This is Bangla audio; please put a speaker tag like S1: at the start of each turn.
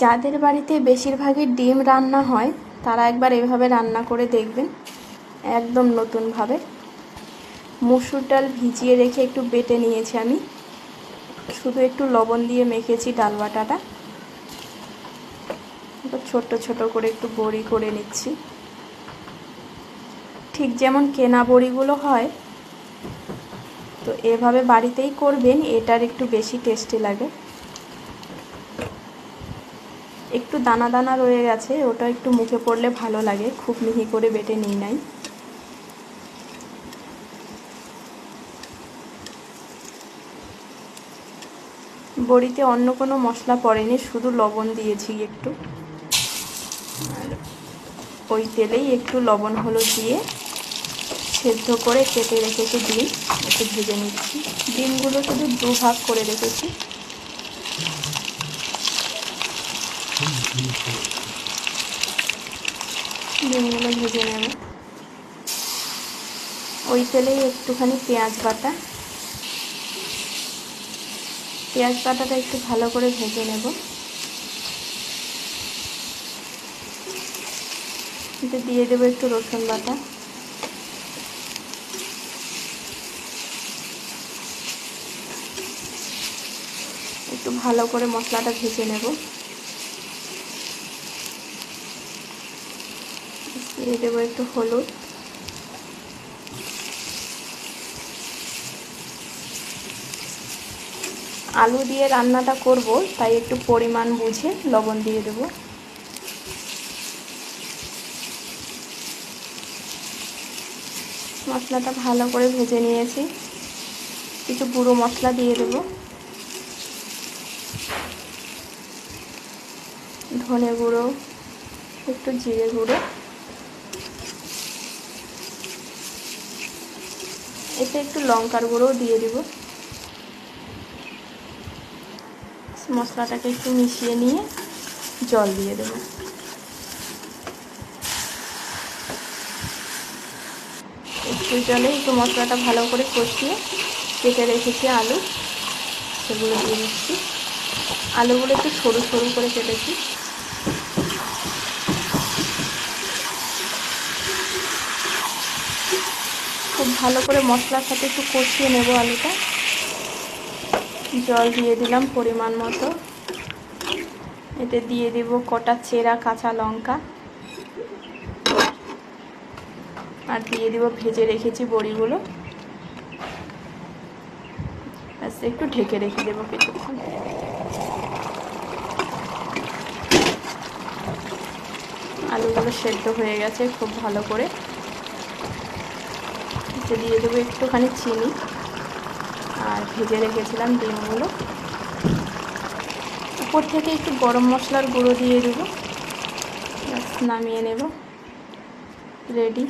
S1: যাদের বাড়িতে বেশিরভাগই ডিম রান্না হয়, তারা একবার এভাবে রান্না করে দেখবেন। একদম নতুনভাবে। মুসুর ডাল ভিজিয়ে রেখে একটু বেটে নিয়েছি আমি। শুধু একটু লবণ দিয়ে মেখেছি ডাল বাটাটা। ছোট্ট ছোট করে একটু বড়ি করে নিচ্ছি। ঠিক যেমন কেনা বড়িগুলো হয়, তো এভাবে বাড়িতেই করবেন, এটার একটু বেশি টেস্টি লাগে একটু দানা দানা রয়ে গেছে, ওটা একটু মুখে পড়লে ভালো লাগে, খুব মিহি করে বেটে নিই নাই। বড়িতে অন্য কোনো মশলা পড়েনি, শুধু লবণ দিয়েছি একটু। ওই তেলেই একটু লবণ হলুদ দিয়ে সেদ্ধ করে কেটে রেখেছি ডিম, একটু ভেজে নিচ্ছি। ডিমগুলো শুধু দু ভাগ করে রেখেছি। ডিমগুলো ভেজে নেব। ওই তেলেই একটুখানি পেঁয়াজ বাটা। পেঁয়াজ বাটাটা একটু ভালো করে ভেজে নেব। দিয়ে দেবো একটু রসুন বাটা। একটু ভালো করে মশলাটা ভেজে নেব। দিয়ে দেবো একটু হলুদ। আলু দিয়ে রান্নাটা করব, তাই একটু পরিমাণ বুঝে লবণ দিয়ে দেব। মশলাটা ভালো করে ভেজে নিয়েছি। কিছু গুঁড়ো মশলা দিয়ে দেব। ধনে গুঁড়ো, একটু জিরে গুঁড়ো। এতে একটু লঙ্কার গুঁড়োও দিয়ে দিব। মশলাটাকে একটু মিশিয়ে নিয়ে জল দিয়ে দেব। একটু জলে একটু মশলাটা ভালো করে কষিয়ে কেটে রেখেছি আলু। সেগুলো দিয়ে দিচ্ছি। আলুগুলো একটু সরু সরু করে কেটেছি খুব ভালো করে মশলার সাথে একটু কষিয়ে নেব আলুটা। জল দিয়ে দিলাম পরিমাণ মতো। এতে দিয়ে দেব কটা চেরা কাঁচা লঙ্কা। আর দিয়ে দিব ভেজে রেখেছি বড়িগুলো। একটু ঢেকে রেখে দেবো কিছুক্ষণ। আলুগুলো সেদ্ধ হয়ে গেছে খুব ভালো করে। দিয়ে দেবো একটুখানি চিনি। আর ভেজে রেখেছিলাম ডিমগুলো। উপর থেকে একটু গরম মশলার গুঁড়ো দিয়ে দেবো। নামিয়ে নেব। রেডি।